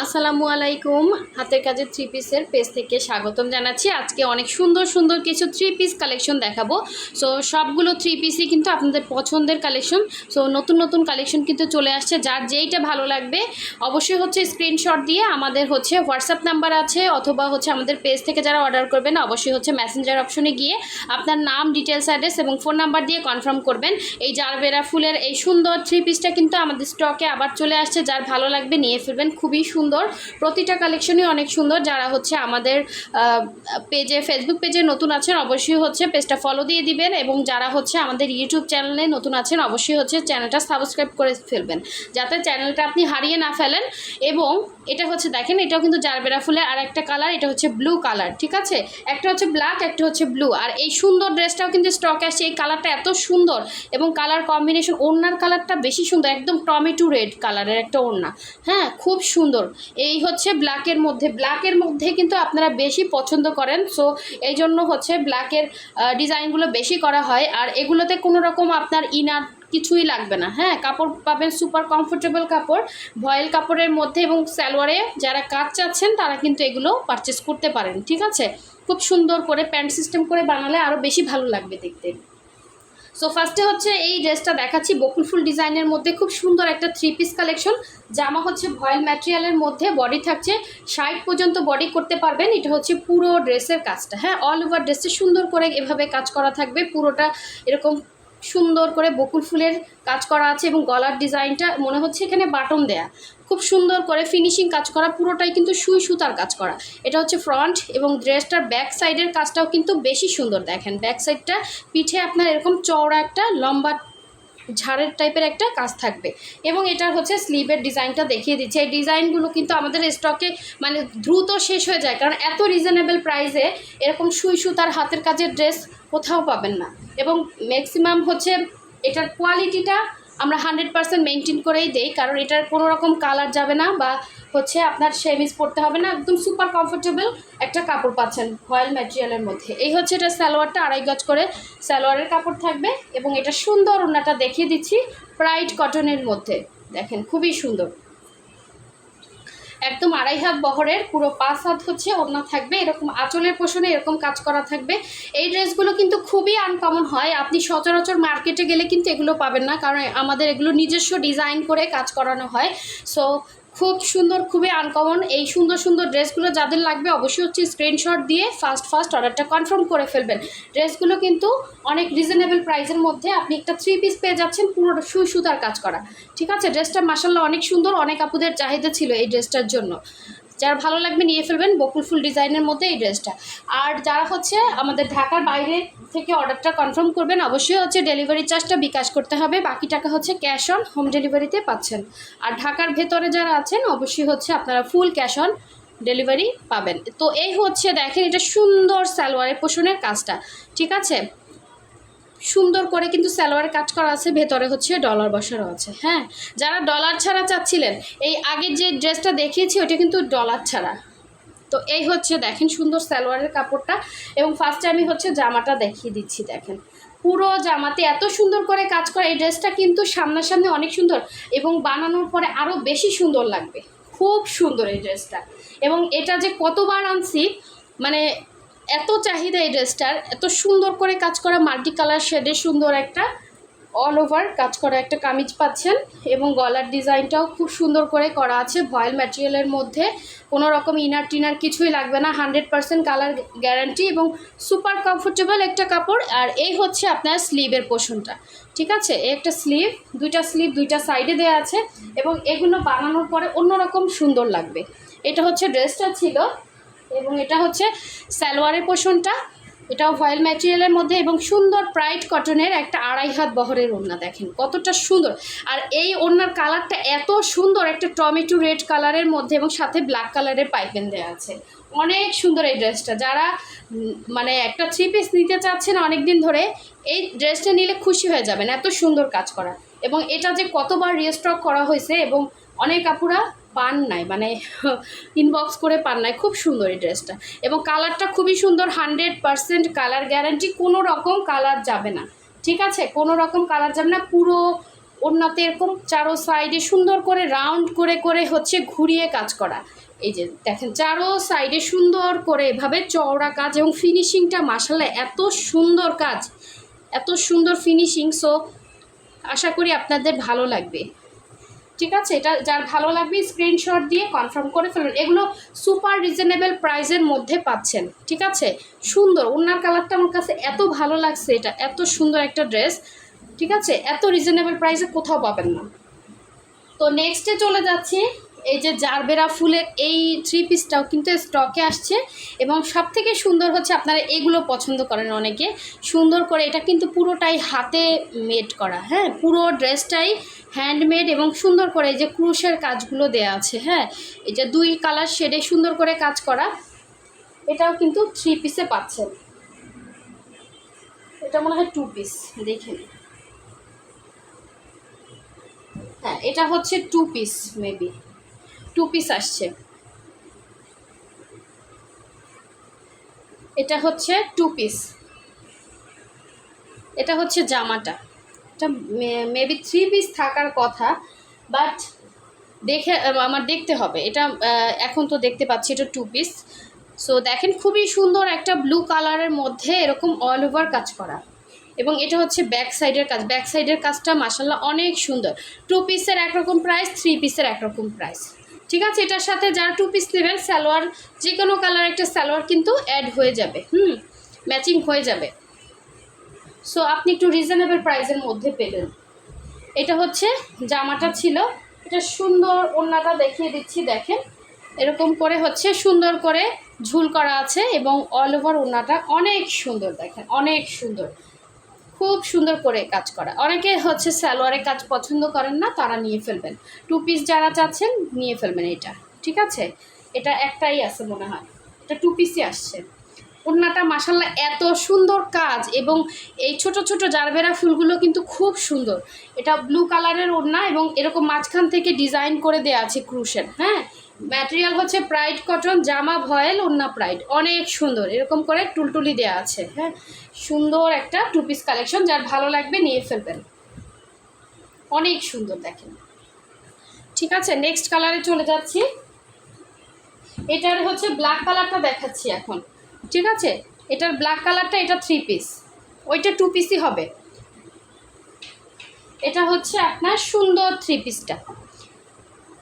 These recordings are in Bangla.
আসসালামু আলাইকুম। হাতের কাজের থ্রি পিসের পেজ থেকে স্বাগতম জানাচ্ছি। আজকে অনেক সুন্দর সুন্দর কিছু থ্রি পিস কালেকশন দেখাবো। সো সবগুলো থ্রি পিসই কিন্তু আপনাদের পছন্দের কালেকশন সো নতুন নতুন কালেকশন কিন্তু চলে আসছে। যার যেইটা ভালো লাগবে, অবশ্যই হচ্ছে স্ক্রিনশট দিয়ে আমাদের হচ্ছে হোয়াটসঅ্যাপ নাম্বার আছে অথবা হচ্ছে আমাদের পেজ থেকে যারা অর্ডার করবেন, অবশ্যই হচ্ছে মেসেঞ্জার অপশনে গিয়ে আপনার নাম ডিটেলস অ্যাড্রেস এবং ফোন নাম্বার দিয়ে কনফার্ম করবেন। এই জারবেরা ফুলের এই সুন্দর থ্রি পিসটা কিন্তু আমাদের স্টকে আবার চলে আসছে। যার ভালো লাগবে নিয়ে ফেলবেন খুবই সুন্দর প্রতিটা কালেকশনই অনেক সুন্দর। যারা হচ্ছে আমাদের পেজে ফেসবুক পেজে নতুন আছেন, অবশ্যই হচ্ছে পেজটা ফলো দিয়ে দিবেন এবং যারা হচ্ছে আমাদের ইউটিউব চ্যানেলে নতুন আছেন, অবশ্যই হচ্ছে চ্যানেলটা সাবস্ক্রাইব করে ফেলবেন। যাতে চ্যানেলটা আপনি হারিয়ে না ফেলেন এবং এটা হচ্ছে দেখেন, এটাও কিন্তু জারবেরা ফুলের আর একটা কালার এটা হচ্ছে ব্লু কালার ঠিক আছে? একটা হচ্ছে ব্ল্যাক একটা হচ্ছে ব্লু আর এই সুন্দর ড্রেসটাও কিন্তু স্টকে আসছে। এই কালারটা এত সুন্দর এবং কালার কম্বিনেশন ওড়নার কালারটা বেশি সুন্দর, একদম টমেটো রেড কালারের একটা ওড়না। হ্যাঁ খুব সুন্দর। এই হচ্ছে ব্ল্যাকের মধ্যে। ব্ল্যাকের মধ্যে কিন্তু আপনারা বেশি পছন্দ করেন। সো এই জন্য হচ্ছে ব্ল্যাকের ডিজাইনগুলো বেশি করা হয়। আর এগুলোতে কোনো রকম আপনার ইনার কিছুই লাগবে না। হ্যাঁ কাপড় পাবেন সুপার কমফোর্টেবল কাপড়, ভয়েল কাপড়ের মধ্যে এবং সালোয়ারে যারা কাজ চাচ্ছেন, তারা কিন্তু এগুলো পারচেস করতে পারেন। ঠিক আছে? খুব সুন্দর করে, প্যান্ট সিস্টেম করে বানালে আরও বেশি ভালো লাগবে দেখতে। সো ফার্স্টে হচ্ছে এই ড্রেসটা দেখাচ্ছি, বকুল ফুল ডিজাইনের মধ্যে, খুব সুন্দর একটা থ্রি পিস কালেকশন জামা হচ্ছে ভয়েল ম্যাটেরিয়ালের মধ্যে বডি থাকছে, ষাট পর্যন্ত বডি করতে পারবেন, এটা হচ্ছে পুরো ড্রেসের কাজটা। হ্যাঁ অল ওভার ড্রেসে সুন্দর করে এভাবে কাজ করা থাকবে, পুরোটা এরকম সুন্দর করে বকুল ফুলের কাজ করা আছে এবং গলার ডিজাইনটা মনে হচ্ছে এখানে বাটন দেয়া। খুব সুন্দর করে ফিনিশিং কাজ করা, পুরোটাই কিন্তু সুই সুতার কাজ করা। এটা হচ্ছে ফ্রন্ট এবং ড্রেসটার ব্যাক সাইডের কাজটাও কিন্তু বেশি সুন্দর দেখেন। ব্যাক সাইডটা পিঠে আপনার এরকম চওড়া একটা, লম্বা ঝাড়ের টাইপের একটা কাজ থাকবে। এবং এটার হচ্ছে স্লিভের ডিজাইনটা দেখিয়ে দিচ্ছে। এই ডিজাইনগুলো কিন্তু আমাদের স্টকে মানে দ্রুত শেষ হয়ে যায়। কারণ এত রিজনেবল প্রাইসে এরকম সুই সুতার হাতের কাজের ড্রেস কোথাও পাবেন না। এবং ম্যাক্সিমাম হচ্ছে এটার কোয়ালিটিটা আমরা হান্ড্রেড পারসেন্ট মেনটেন করেই দেই, কারণ এটার কোনো রকম কালার যাবে না বা হচ্ছে আপনার সেমিজ পরতে হবে না, একদম সুপার কমফোর্টেবল একটা কাপড় পাচ্ছেন ফয়েল ম্যাটেরিয়ালের মধ্যে। এই হচ্ছে এটা সালোয়ারটা, আড়াই গজ করে সালোয়ারের কাপড় থাকবে এবং এটা সুন্দর ওনাটা দেখিয়ে দিচ্ছি, প্রাইড কটনের মধ্যে। দেখেন, খুবই সুন্দর। একদম আড়াই হাত বহরের, পুরো পাঁচ হাত হচ্ছে ওড়না থাকবে, এরকম আঁচলের পোষণে এরকম কাজ করা থাকবে। এই ড্রেসগুলো কিন্তু খুবই আনকমন হয়, আপনি সচরাচর মার্কেটে গেলে কিন্তু এগুলো পাবেন না, কারণ আমাদের এগুলো নিজস্ব ডিজাইন করে কাজ করানো হয়। সো খুব সুন্দর, খুবই আনকমন এই সুন্দর সুন্দর ড্রেসগুলো যাদের লাগবে অবশ্যই হচ্ছে স্ক্রিনশট দিয়ে ফার্স্ট ফার্স্ট অর্ডারটা কনফার্ম করে ফেলবেন। ড্রেসগুলো কিন্তু অনেক রিজনেবল প্রাইসের মধ্যে আপনি একটা থ্রি পিস পেয়ে যাচ্ছেন পুরো সুই সুতার কাজ করা। ঠিক আছে? ড্রেসটা মাসাল্লাহ অনেক সুন্দর, অনেক আপুদের চাহিদা ছিল এই ড্রেসটার জন্য। যার ভালো লাগবে নিয়ে ফেলবেন বকুল ফুল ডিজাইনের মধ্যে এই ড্রেসটা। আর যারা হচ্ছে আমাদের ঢাকার বাইরে থেকে অর্ডারটা কনফার্ম করবেন, অবশ্যই হচ্ছে ডেলিভারি চার্জটা বিকাশ করতে হবে। বাকি টাকা হচ্ছে ক্যাশ অন, হোম ডেলিভারিতে পাচ্ছেন। আর ঢাকার ভেতরে যারা আছেন, অবশ্যই হচ্ছে আপনারা ফুল ক্যাশ অন ডেলিভারি পাবেন। তো এই হচ্ছে দেখেন, এটা সুন্দর সালোয়ারের পোষণের কাজটা, ঠিক আছে? সুন্দর করে কিন্তু সালোয়ারের কাজ করা আছে, ভেতরে হচ্ছে ডলার বসানো আছে। হ্যাঁ যারা ডলার ছাড়া চাচ্ছিলেন, এই আগের যে ড্রেসটা দেখিয়েছি ওটা কিন্তু ডলার ছাড়া। তো এই হচ্ছে দেখেন সুন্দর সালোয়ারের কাপড়টা এবং ফার্স্টে আমি হচ্ছে জামাটা দেখিয়ে দিচ্ছি, দেখেন। পুরো জামাতে এত সুন্দর করে কাজ করা, এই ড্রেসটা কিন্তু সামনাসামনি অনেক সুন্দর এবং বানানোর পরে আরও বেশি সুন্দর লাগবে। খুব সুন্দর এই ড্রেসটা এবং এটা যে কতবার আনছি মানে এত চাহিদা এই ড্রেসটার, এত সুন্দর করে কাজ করা মাল্টি কালার শেডে সুন্দর একটা অল ওভার কাজ করা একটা কামিজ পাচ্ছেন এবং গলার ডিজাইনটাও খুব সুন্দর করে করা আছে, ভয়েল ম্যাটেরিয়ালের মধ্যে, কোনো রকম ইনার টিনার কিছুই লাগবে না হান্ড্রেড পার্সেন্ট কালার গ্যারান্টি এবং সুপার কমফোর্টেবল একটা কাপড়, আর এই হচ্ছে আপনার স্লিভের পোষণটা, ঠিক আছে? একটা স্লিভ দুইটা স্লিভ দুইটা সাইডে দেওয়া আছে এবং এগুলো বানানোর পরে অন্যরকম সুন্দর লাগবে। এটা হচ্ছে ড্রেসটা ছিল এবং এটা হচ্ছে সালোয়ারের পোষণটা, এটাও ভয়েল ম্যাটেরিয়ালের মধ্যে এবং সুন্দর প্রাইট কটনের একটা আড়াই হাত বহরের ওড়না দেখেন, কতটা সুন্দর। আর এই ওড়নার কালারটা এত সুন্দর, একটা টমেটো রেড কালারের মধ্যে এবং সাথে ব্ল্যাক কালারের পাইপেন দেওয়া আছে। অনেক সুন্দর এই ড্রেসটা, যারা মানে একটা থ্রি পিস নিতে চাচ্ছেন অনেক দিন ধরে, এই ড্রেসটা নিলে খুশি হয়ে যাবেন, এত সুন্দর কাজ করা। এবং এটা যে কতবার রিস্টক করা হয়েছে এবং অনেক আপুরা পান নাই মানে ইনবক্স করে পান নাই। খুব সুন্দর এই ড্রেসটা। এবং কালারটা খুবই সুন্দর হান্ড্রেড পারসেন্ট কালার গ্যারান্টি কোনো রকম কালার যাবে না। ঠিক আছে? কোনো রকম কালার যাবে না, পুরো ওড়নাতে এরকম চারো সাইডে সুন্দর করে রাউন্ড করে করে হচ্ছে ঘুরিয়ে কাজ করা। এই যে দেখেন, চারো সাইডে সুন্দর করে এভাবে চওড়া কাজ এবং ফিনিশিংটা মাসাল্লাহ এত সুন্দর কাজ। এত সুন্দর ফিনিশিং সো আশা করি আপনাদের ভালো লাগবে। ঠিক আছে? এটা যার ভালো লাগবে স্ক্রিনশট দিয়ে কনফার্ম করে ফেলুন। এগুলো সুপার রিজনেবল প্রাইসের মধ্যে পাচ্ছেন, ঠিক আছে? সুন্দর ওনার কালারটা আমার কাছে এত ভালো লাগছে এটা, এত সুন্দর একটা ড্রেস ঠিক আছে? এত রিজনেবল প্রাইসে কোথাও পাবেন না। তো নেক্সটে চলে যাচ্ছি। এই যে জারবেরা ফুলের এই থ্রি পিসটাও কিন্তু স্টকে আসছে এবং সব থেকে সুন্দর হচ্ছে আপনারা এগুলো পছন্দ করেন অনেকে। সুন্দর করে এটা কিন্তু পুরোটাই হাতে মেড করা হ্যাঁ? পুরো ড্রেসটাই হ্যান্ডমেড এবং সুন্দর করে এই যে ক্রুশের কাজগুলো দেয়া আছে হ্যাঁ? এই যে দুই কালার শেডে সুন্দর করে কাজ করা, এটাও কিন্তু থ্রি পিসে পাচ্ছেন। এটা মনে হয় টু পিস দেখে নিন। হ্যাঁ এটা হচ্ছে two piece maybe two piece আসছে। এটা হচ্ছে টু পিস এটা হচ্ছে জামাটা। এটা মেবি থ্রি পিস থাকার কথা বাট দেখে আমার দেখতে হবে। এটা এখন তো দেখতে পাচ্ছি, এটা টু পিস সো দেখেন খুবই সুন্দর একটা ব্লু কালারের মধ্যে এরকম অল ওভার কাজ করা। এবং এটা হচ্ছে ব্যাক সাইডের কাজ। ব্যাক সাইডের কাজটা মাসাল্লাহ অনেক সুন্দর। টু পিসের একরকম প্রাইস থ্রি পিসের একরকম প্রাইস ঠিক আছে, এটার সাথে যারা টু পিস নেবেন, সালোয়ার যে কোনো কালার একটা সালোয়ার কিন্তু অ্যাড হয়ে যাবে, হুম? ম্যাচিং হয়ে যাবে। সো আপনি একটু রিজনেবল প্রাইসের মধ্যে পেলেন। এটা হচ্ছে জামাটা ছিল, এটা সুন্দর ওড়নাটা দেখিয়ে দিচ্ছি, দেখেন। এরকম করে হচ্ছে সুন্দর করে ঝুল করা আছে এবং অল ওভার ওড়নাটা অনেক সুন্দর, দেখেন, অনেক সুন্দর। খুব সুন্দর করে কাজ করা। অনেকে হচ্ছে সালোয়ারের কাজ পছন্দ করেন না, তারা নিয়ে ফেলবেন। টু পিস যারা চাচ্ছেন, নিয়ে ফেলবেন এটা, ঠিক আছে? এটা একটাই আছে মনে হয়। এটা টু পিসই আসছে। ওড়নাটা মাসাল্লাহ এত সুন্দর কাজ এবং এই ছোট ছোট জারবেরা ফুলগুলো কিন্তু খুব সুন্দর। এটা ব্লু কালারের ওড়না এবং এরকম মাঝখান থেকে ডিজাইন করে দেওয়া আছে ক্রুশের হ্যাঁ? ম্যাটেরিয়াল হচ্ছে প্রাইড কটন, জামা, ভয়েল, ওড়না প্রাইড। অনেক সুন্দর। এরকম করে টুলটুলি দেওয়া আছে হ্যাঁ? সুন্দর একটা টু পিস কালেকশন যার ভালো লাগবে নিয়ে ফেলবেন। অনেক সুন্দর, দেখেন। ঠিক আছে নেক্সট কালারে চলে যাচ্ছি। এটার হচ্ছে ব্ল্যাক কালারটা দেখাচ্ছি এখন। ঠিক আছে? এটার ব্ল্যাক কালারটা এটা থ্রি পিস ওইটা টু পিসই হবে। এটা হচ্ছে আপনার সুন্দর থ্রি পিসটা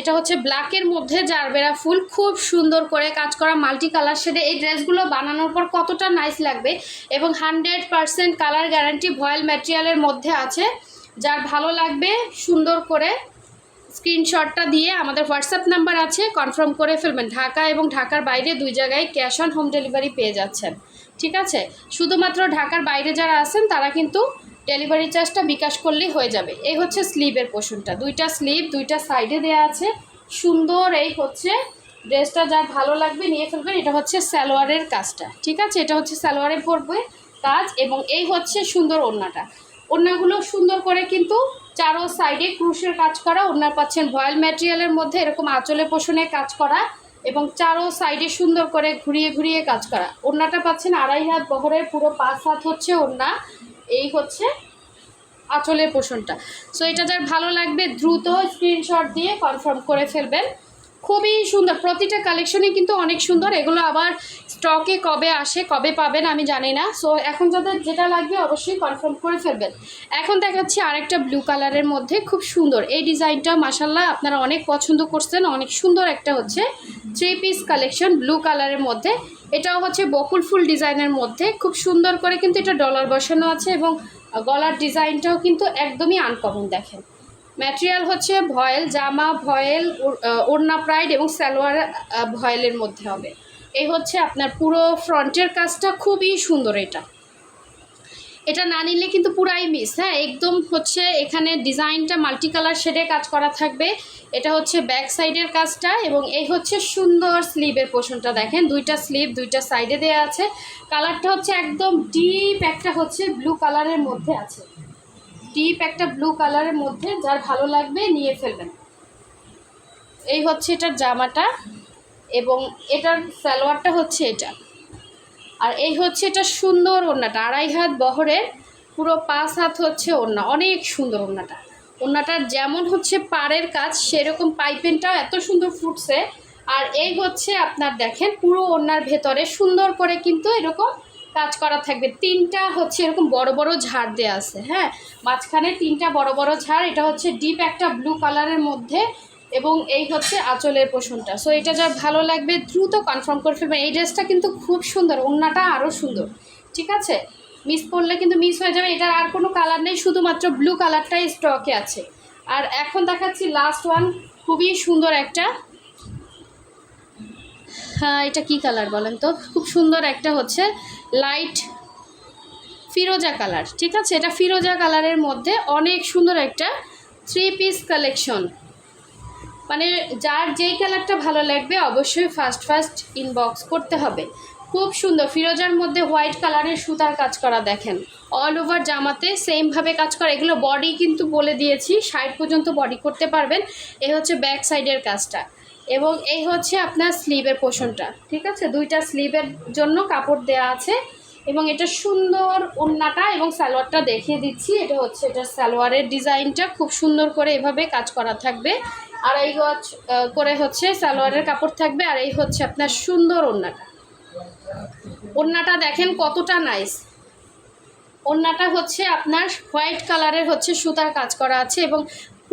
এটা হচ্ছে ব্ল্যাকের মধ্যে জারবেরা ফুল। খুব সুন্দর করে কাজ করা মাল্টি কালার শেডে এই ড্রেসগুলো বানানোর পর কতটা নাইস লাগবে? এবং hundred percent colour guarantee voile ম্যাটেরিয়ালের মধ্যে আছে। যার ভালো লাগবে, সুন্দর করে স্ক্রিনশটটা দিয়ে আমাদের হোয়াটসঅ্যাপ নাম্বার আছে। কনফার্ম করে ফেলবেন। ঢাকা এবং ঢাকার বাইরে দুই জায়গায় ক্যাশ অন হোম ডেলিভারি পেয়ে যাচ্ছেন। ঠিক আছে? শুধুমাত্র ঢাকার বাইরে যারা আছেন, তারা কিন্তু ডেলিভারি চার্জটা বিকাশ করলেই হয়ে যাবে। এই হচ্ছে স্লিভের পোর্শনটা দুইটা স্লিভ, দুইটা সাইডে দেওয়া আছে। সুন্দর এই হচ্ছে ড্রেসটা যার ভালো লাগবে নিয়ে ফেলবেন, এটা হচ্ছে সালোয়ারের কাজটা। ঠিক আছে? এটা হচ্ছে সালোয়ারের পরবে কাজ এবং এই হচ্ছে সুন্দর ওড়নাটা। ওড়নাগুলো সুন্দর করে কিন্তু চারো সাইডে ক্রুশের কাজ করা, ওড়না পাচ্ছেন ভয়েল ম্যাটেরিয়ালের মধ্যে এরকম আঁচলে পোষণে কাজ করা এবং চারো সাইডে সুন্দর করে ঘুরিয়ে ঘুরিয়ে কাজ করা। ওড়নাটা পাচ্ছেন আড়াই হাত বহরের পুরো পাঁচ হাত হচ্ছে ওড়না। এই হচ্ছে আঁচলের পোষণটা। সো এটা যার ভালো লাগবে, দ্রুত স্ক্রিনশট দিয়ে কনফার্ম করে ফেলবেন। খুবই সুন্দর, প্রতিটা কালেকশনই কিন্তু অনেক সুন্দর। এগুলো আবার স্টকে কবে আসে, কবে পাবেন আমি জানি না। সো এখন যাদের যেটা লাগবে অবশ্যই কনফার্ম করে ফেলবেন। এখন দেখাচ্ছি আরেকটা ব্লু কালারের মধ্যে খুব সুন্দর। এই ডিজাইনটা মাসাল্লাহ আপনারা অনেক পছন্দ করছেন, অনেক সুন্দর একটা হচ্ছে থ্রি পিস কালেকশন ব্লু কালারের মধ্যে। এটাও হচ্ছে বকুল ফুল ডিজাইনের মধ্যে। খুব সুন্দর করে কিন্তু এটা ডলার বসানো আছে এবং গলার ডিজাইনটাও কিন্তু একদমই আনকমন দেখেন। ম্যাটেরিয়াল হচ্ছে ভয়েল, জামা, ভয়েল ওড়না প্রাইড এবং সালোয়ার ভয়েলের মধ্যে হবে। এই হচ্ছে আপনার পুরো ফ্রন্টের কাজটা, খুবই সুন্দর এটা। এটা না নিলে কিন্তু পুরাই মিস হ্যাঁ? একদম হচ্ছে এখানে ডিজাইনটা মাল্টি কালার শেডে কাজ করা থাকবে। এটা হচ্ছে ব্যাক সাইডের কাজটা এবং এই হচ্ছে সুন্দর স্লিভের পোষণটা দেখেন। দুইটা স্লিভ দুইটা সাইডে দেওয়া আছে। কালারটা হচ্ছে একদম ডিপ একটা হচ্ছে ব্লু কালারের মধ্যে আছে। ডিপ একটা ব্লু কালারের মধ্যে যার ভালো লাগবে নিয়ে ফেলবেন। এই হচ্ছে এটার জামাটা এবং এটার সালোয়ারটা হচ্ছে এটা। আর এই হচ্ছে এটা সুন্দর ওড়নাটা, আড়াই হাত বহরের পুরো পাঁচ হাত হচ্ছে ওড়না, অনেক সুন্দর ওড়নাটা। ওনাটার যেমন হচ্ছে পাড়ের কাজ, সেরকম পাইপেনটাও এত সুন্দর ফুটছে। আর এই হচ্ছে আপনার দেখেন পুরো ওনার ভেতরে সুন্দর করে কিন্তু এরকম কাজ করা থাকবে। তিনটা হচ্ছে এরকম বড় বড় ঝাড় দেওয়া আছে হ্যাঁ? মাঝখানে তিনটা বড় বড় ঝাড়, এটা হচ্ছে ডিপ একটা ব্লু কালারের মধ্যে এবং এই হচ্ছে আঁচলের পোষণটা। সো এটা যা ভালো লাগবে, দ্রুত কনফার্ম করে ফেলবেন এই ড্রেসটা কিন্তু খুব সুন্দর, ওড়নাটা আরও সুন্দর, ঠিক আছে? মিস করলে কিন্তু মিস হয়ে যাবে, এটার আর কোনো কালার নেই, শুধুমাত্র ব্লু কালারটাই স্টকে আছে। আর এখন দেখাচ্ছি লাস্ট ওয়ান খুবই সুন্দর একটা এটা কি কালার বলেন তো? খুব সুন্দর একটা হচ্ছে লাইট ফিরোজা কালার, ঠিক আছে? এটা ফিরোজা কালারের মধ্যে অনেক সুন্দর একটা থ্রি পিস কালেকশন মানে যার যেই কালারটা ভালো লাগবে অবশ্যই ফার্স্ট ফার্স্ট ইনবক্স করতে হবে। খুব সুন্দর, ফিরোজার মধ্যে হোয়াইট কালারের সুতার কাজ করা দেখেন। অল ওভার জামাতে সেমভাবে কাজ করা। এগুলো বডি কিন্তু বলে দিয়েছি সাইড পর্যন্ত বডি করতে পারবেন। এ হচ্ছে ব্যাক সাইডের কাজটা। এবং এই হচ্ছে আপনার স্লিভের পোষণটা, ঠিক আছে? দুইটা স্লিভের জন্য কাপড় দেওয়া আছে এবং এটা সুন্দর ওড়নাটা এবং সালোয়ারটা দেখিয়ে দিচ্ছি। এটা হচ্ছে এটা সালোয়ারের ডিজাইনটা, খুব সুন্দর করে এভাবে কাজ করা থাকবে। আর এই করে হচ্ছে সালোয়ারের কাপড় থাকবে আর এই হচ্ছে আপনার সুন্দর ওড়নাটা ওড়নাটা দেখেন কতটা নাইস ওড়নাটা হচ্ছে আপনার হোয়াইট কালারের হচ্ছে সুতার কাজ করা আছে এবং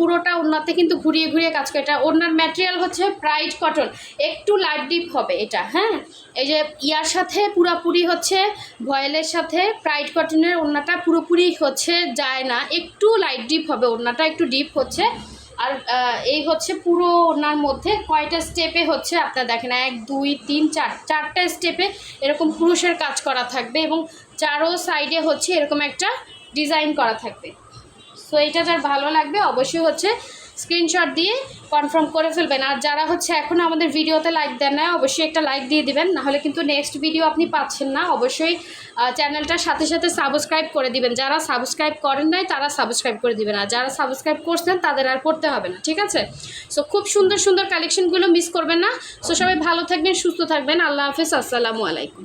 পুরোটা ওড়নাতে কিন্তু ঘুরিয়ে ঘুরিয়ে কাজ করে। এটা ওড়নার ম্যাটেরিয়াল হচ্ছে ব্রাইট কটন একটু লাইট ডিপ হবে এটা হ্যাঁ? এই যে ইয়ার সাথে পুরাপুরি হচ্ছে ভয়েলের সাথে প্রাইড কটনের ওড়নাটা পুরোপুরি হচ্ছে যায় না। একটু লাইট ডিপ হবে, ওড়নাটা একটু ডিপ হচ্ছে। আর এই হচ্ছে পুরো ওনার মধ্যে কয়টা স্টেপে হচ্ছে আপনার দেখেন, এক, দুই, তিন, চার, চারটা স্টেপে এরকম পুরুষের কাজ করা থাকবে এবং চারো সাইডে হচ্ছে এরকম একটা ডিজাইন করা থাকবে। সো এটা যার ভালো লাগবে, অবশ্যই হচ্ছে স্ক্রিনশট দিয়ে কনফার্ম করে ফেলবেন। আর যারা হচ্ছে এখনও আমাদের ভিডিওতে লাইক দেন না অবশ্যই একটা লাইক দিয়ে দিবেন। নাহলে কিন্তু নেক্সট ভিডিও আপনি পাচ্ছেন না। অবশ্যই চ্যানেলটার সাথে সাথে সাবস্ক্রাইব করে দিবেন। যারা সাবস্ক্রাইব করেন নাই, তারা সাবস্ক্রাইব করে দিবেন। আর যারা সাবস্ক্রাইব করছেন, তাদের আর করতে হবে না, ঠিক আছে? সো খুব সুন্দর সুন্দর কালেকশনগুলো মিস করবেন না। সো সবাই ভালো থাকবেন, সুস্থ থাকবেন। আল্লাহ হাফেজ। আসসালামু আলাইকুম।